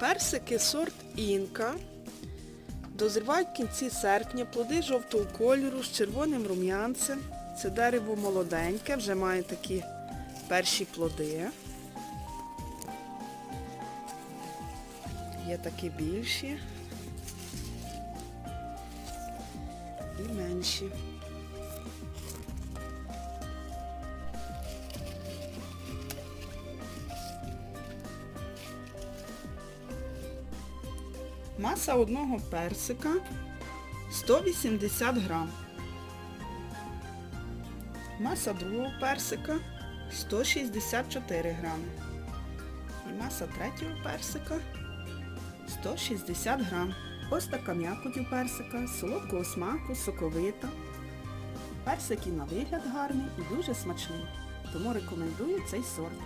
Персики сорт Інка. Дозрівають в кінці серпня, плоди жовтого кольору з червоним рум'янцем. Це дерево молоденьке, вже має такі перші плоди. Є такі більші і менші. Маса одного персика 180 грам. Маса другого персика 164 грами. І маса третього персика 160 грам. Ось така м'якоть персика, солодкого смаку, соковита. Персик і на вигляд гарний і дуже смачний. Тому рекомендую цей сорт.